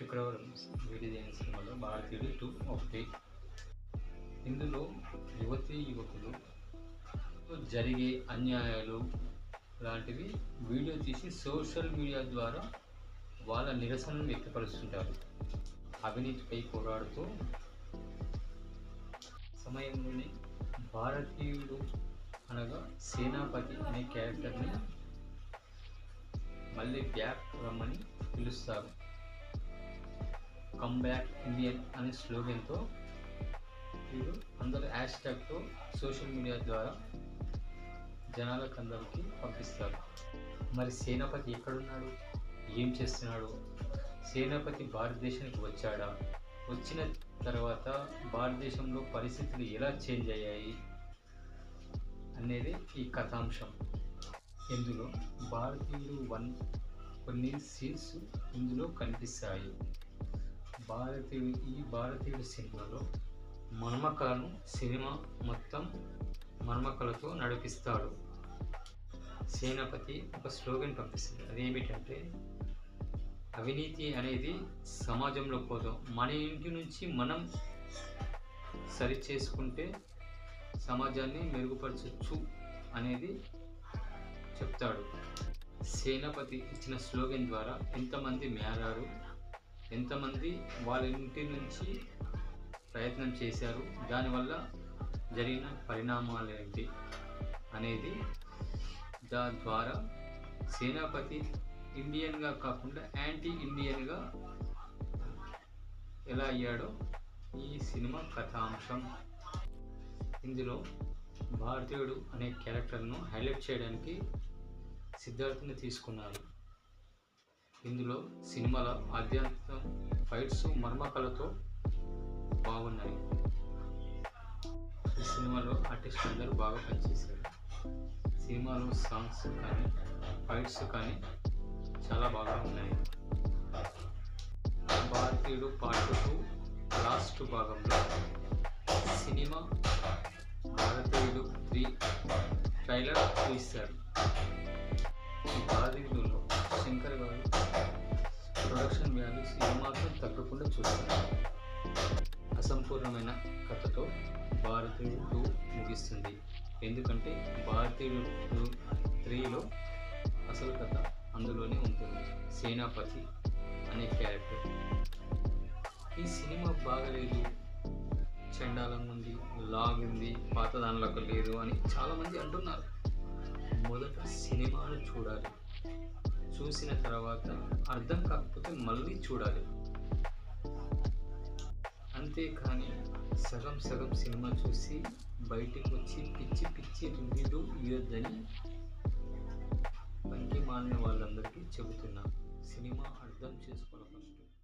శుక్రవారం విడుదలైన సినిమాలో భారతీయుడు టూ ఒకటి ఇందులో యువతీ యువకులు జరిగే అన్యాయాలు లాంటివి వీడియో తీసి సోషల్ మీడియా ద్వారా వాళ్ళ నిరసనను వ్యక్తపరుస్తుంటారు. అవినీతిపై పోరాడుతూ సమయంలోనే భారతీయుడు అనగా సేనాపతి అనే క్యారెక్టర్ని మళ్ళీ బ్యాక్ రమ్మని పిలుస్తారు. కమ్ బ్యాక్ ఇండియన్ అనే స్లోగన్తో వీరు అందరూ హ్యాష్ ట్యాగ్తో సోషల్ మీడియా ద్వారా జనాలకు అందరికీ పంపిస్తారు. మరి సేనాపతి ఎక్కడున్నాడు? ఏం చేస్తున్నాడు? సేనాపతి భారతదేశానికి వచ్చాడా? వచ్చిన తర్వాత భారతదేశంలో పరిస్థితులు ఎలా చేంజ్ అయ్యాయి అనేది ఈ కథాంశం. ఇందులో భారతీయులు వన్ కొన్ని సీన్స్ ఇందులో కనిపిస్తాయి. భారతీయుడు ఈ భారతీయుడు సినిమాలో మర్మకలను సినిమా మొత్తం మర్మకలతో నడిపిస్తాడు. సేనాపతి ఒక స్లోగన్ పంపిస్తుంది. అదేమిటంటే అవినీతి అనేది సమాజంలో పోదాం. మన ఇంటి నుంచి మనం సరి చేసుకుంటే సమాజాన్ని మెరుగుపరచచ్చు అనేది చెప్తాడు. సేనాపతి ఇచ్చిన స్లోగన్ ద్వారా ఎంతమంది మేరారు? ఎంతమంది వాళ్ళ ఇంటి నుంచి ప్రయత్నం చేశారు దానివల్ల జరిగిన పరిణామాలు ఏంటి అనేది దాని ద్వారా సేనాపతి ఇండియన్గా కాకుండా యాంటీ ఇండియన్గా ఎలా అయ్యాడో ఈ సినిమా కథాంశం. ఇందులో భారతీయుడు అనే క్యారెక్టర్ను హైలైట్ చేయడానికి సిద్ధార్థని తీసుకున్నారు. ఇందులో సినిమాల ఆధ్యాత్మికం ఫైట్స్ మర్మకలతో బాగున్నాయి. ఈ సినిమాలో ఆర్టిస్ట్ అందరూ బాగా పనిచేశారు. సినిమాలో సాంగ్స్ కానీ ఫైట్స్ కానీ చాలా బాగా ఉన్నాయి. భారతీయుడు పార్ట్ టూ లాస్ట్ భాగంలో సినిమా భారతీయుడు త్రీ ట్రైలర్ తీశారు. ఈ భారతీయుడులో శంకర్ గారు ప్రొడక్షన్ వాల్యూస్ ఏమాత్రం తగ్గకుండా చూస్తారు. అసంపూర్ణమైన కథతో భారతీయుడు టూ ముగిస్తుంది. ఎందుకంటే భారతీయుడు త్రీలో అసలు కథ అందులోనే ఉంటుంది. సేనాపతి అనే క్యారెక్టర్. ఈ సినిమా బాగలేదు. చండాలంగా ఉంది లాగ్ ఉంది పాత దానిలోకి లేదు అని చాలామంది అంటున్నారు. మొదట సినిమాను చూడాలి. చూసిన తర్వాత అర్థం కాకపోతే మళ్ళీ చూడాలి. అంతేకాని సగం సగం సినిమా చూసి బయటికి వచ్చి పిచ్చి పిచ్చి రివ్యూలు ఇవ్వద్దని పనికి మాలిన వాళ్ళందరికీ చెబుతున్నా. సినిమా అర్థం చేసుకోవాలి ఫస్ట్.